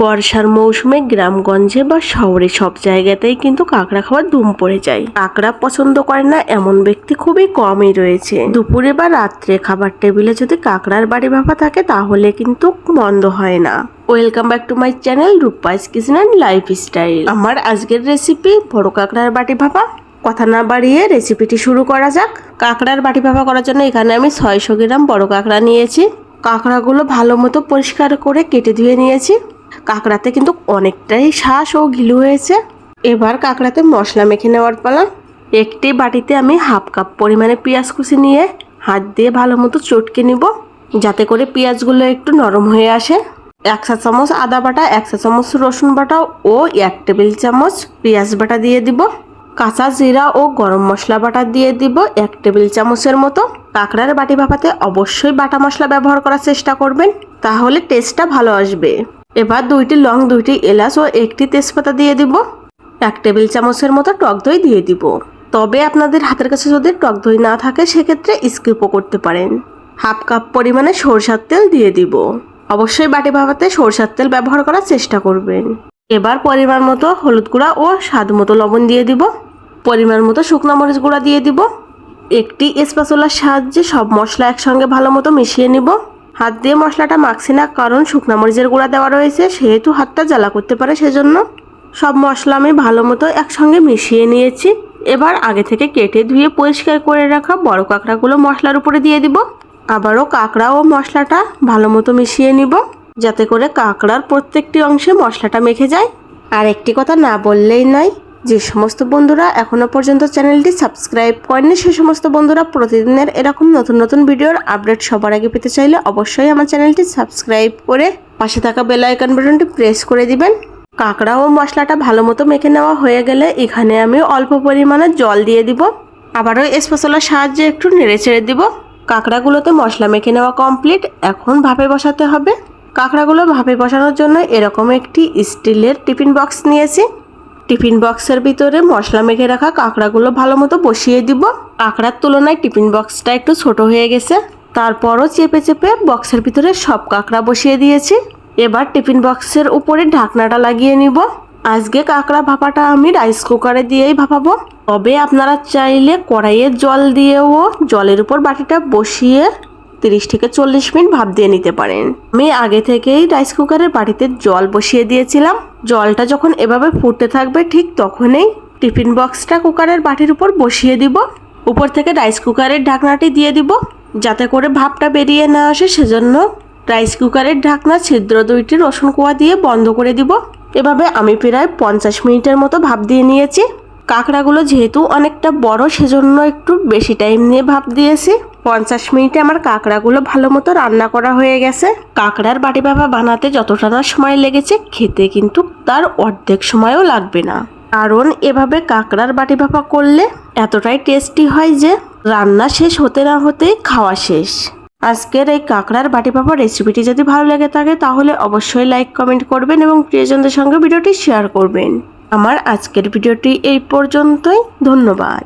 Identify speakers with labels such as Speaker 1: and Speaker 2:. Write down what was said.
Speaker 1: বর্ষার মৌসুমে গ্রামগঞ্জে বা শহরে সব জায়গাতেই কিন্তু কাঁকড়া খাওয়ার ধুম পড়ে যায়। কাঁকড়া পছন্দ করে না এমন ব্যক্তি খুবই কমই রয়েছে। দুপুরে বা রাত্রে খাবার টেবিলে যদি কাঁকড়ার বাড়ি ভাপা থাকে তাহলে কিন্তু মন্দ হয় না। Welcome back to my channel Rupai's kitchen and lifestyle আমার আজকের রেসিপি বড় কাঁকড়ার বাটি ভাপা কথা না বাড়িয়ে রেসিপিটি শুরু করা যাক। কাঁকড়ার বাটি ভাপা করার জন্য এখানে আমি ছয়শো গ্রাম বড় কাঁকড়া নিয়েছি। কাঁকড়াগুলো ভালো মতো পরিষ্কার করে কেটে ধুয়ে নিয়েছি। কাঁকড়াতে কিন্তু অনেকটাই শ্বাস ও ঘিলু হয়েছে। এবার কাঁকড়াতে মশলা মেখে নেওয়ার পালা। একটি বাটিতে আমি হাফ কাপ পরিমাণে পেঁয়াজ কুচি নিয়ে হাত দিয়ে ভালো মতো চটকে নিব। যাতে করে পেঁয়াজগুলো একটু নরম হয়ে আসে। এক চা চামচ আদা বাটা, এক চা চামচ রসুন বাটা ও এক টেবিল চামচ পেঁয়াজ বাটা দিয়ে দিব। কাঁচা জিরা ও গরম মশলা বাটা দিয়ে দিব এক টেবিল চামচের মতো। কাঁকড়ার বাটি ভাপাতে অবশ্যই বাটা মশলা ব্যবহার করার চেষ্টা করবেন, তাহলে টেস্টটা ভালো আসবে। এবার দুইটি লং, দুইটি এলাচ ও একটি তেজপাতা দিয়ে দিব। এক টেবিল চামচের মতো টক দই দিয়ে দিব। তবে আপনাদের হাতের কাছে যদি টক দই না থাকে, সেক্ষেত্রে স্কিপও করতে পারেন। হাফ কাপ পরিমাণে সরষার তেল দিয়ে দিব। অবশ্যই বাটি ভাপাতে সরষার তেল ব্যবহার করার চেষ্টা করবেন। এবার পরিমাণ মতো হলুদ গুঁড়া ও স্বাদ মতো লবণ দিয়ে দিব। পরিমাণ মতো শুকনো মরিচ গুঁড়া দিয়ে দিব। একটি স্পাচুলার সাহায্যে সব মশলা একসঙ্গে ভালো মতো মিশিয়ে নিব। হাত দিয়ে মশলাটা মাখছি না, কারণ শুকনো মরিচের গুঁড়া দেওয়া রয়েছে, সেহেতু হাতটা জ্বালা করতে পারে সেজন্য। সব মশলা আমি ভালো মতো একসঙ্গে মিশিয়ে নিয়েছি। এবার আগে থেকে কেটে ধুয়ে পরিষ্কার করে রাখা বড় কাঁকড়াগুলো মশলার উপরে দিয়ে দিব। আবারও কাঁকড়া ও মশলাটা ভালো মতো মিশিয়ে নিব, যাতে করে কাঁকড়ার প্রত্যেকটি অংশে মশলাটা মেখে যায়। আর একটি কথা না বললেই নয় যে সমস্ত বন্ধুরা এখনও পর্যন্ত চ্যানেলটি সাবস্ক্রাইব করেনি সে সমস্ত বন্ধুরা প্রতিদিনের এরকম নতুন নতুন ভিডিওর আপডেট সবার আগে পেতে চাইলে অবশ্যই আমার চ্যানেলটি সাবস্ক্রাইব করে পাশে থাকা বেল আইকন বাটনটি প্রেস করে দিবেন। কাঁকড়া ও মশলাটা ভালো মতো মেখে নেওয়া হয়ে গেলে এখানে আমি অল্প পরিমাণে জল দিয়ে দিব। আবারও স্পেশালার সাহায্যে একটু নেড়ে ছেড়ে দিব। কাঁকড়াগুলোতে মশলা মেখে নেওয়া কমপ্লিট, এখন ভাপে বসাতে হবে। কাঁকড়াগুলো ভাপে বসানোর জন্য এরকম একটি স্টিলের টিফিন বক্স নিয়েছি। টিফিন বক্সের ভিতরে মশলা মেখে রাখা কাঁকড়াগুলো ভালো মতো বসিয়ে দিব। কাঁকড়ার তুলনায় টিফিন বক্সটা একটু ছোট হয়ে গেছে। তারপরও চেপে চেপে বক্সের ভিতরে সব কাঁকড়া বসিয়ে দিয়েছি। এবার টিফিন বক্সের উপরে ঢাকনাটা লাগিয়ে নিব। আজকে কাঁকড়া ভাপাটা আমি রাইস কুকারে দিয়েই ভাপাবো। তবে আপনারা চাইলে কড়াইয়ে জল দিয়েও জলের উপর বাটিটা বসিয়ে তিরিশ থেকে চল্লিশ মিনিট ভাপ দিয়ে নিতে পারেন। আমি আগে থেকেই রাইস কুকারের বাটিতে জল বসিয়ে দিয়েছিলাম। জলটা যখন এভাবে ফুটতে থাকবে ঠিক তখনই টিফিন বক্সটা কুকারের বাটির উপর বসিয়ে দিব। উপর থেকে রাইস কুকারের ঢাকনাটি দিয়ে দিব। যাতে করে ভাপটা বেরিয়ে না আসে সেজন্য রাইস কুকারের ঢাকনা ছিদ্র দুইটি রসুন কোয়া দিয়ে বন্ধ করে দিব। এভাবে আমি প্রায় পঞ্চাশ মিনিটের মতো ভাপ দিয়ে নিয়েছি। কাঁকড়াগুলো যেহেতু অনেকটা বড়, সেজন্য একটু বেশি টাইম নিয়ে ভাপ দিয়েছি। পঞ্চাশ মিনিটে আমার কাঁকড়াগুলো ভালো মতো রান্না করা হয়ে গেছে। কাঁকড়ার বাটি ভাপা বানাতে যতটা না সময় লেগেছে, খেতে কিন্তু তার অর্ধেক সময়ও লাগবে না। কারণ এভাবে কাঁকড়ার বাটি ভাপা করলে এতটাই টেস্টি হয় যে রান্না শেষ হতে না হতেই খাওয়া শেষ। আজকের এই কাঁকড়ার বাটি পাপা রেসিপিটি যদি ভালো লেগে থাকে, তাহলে অবশ্যই লাইক কমেন্ট করবেন এবং প্রিয়জনদের সঙ্গে ভিডিওটি শেয়ার করবেন। আমার আজকের ভিডিওটি এই পর্যন্তই। ধন্যবাদ।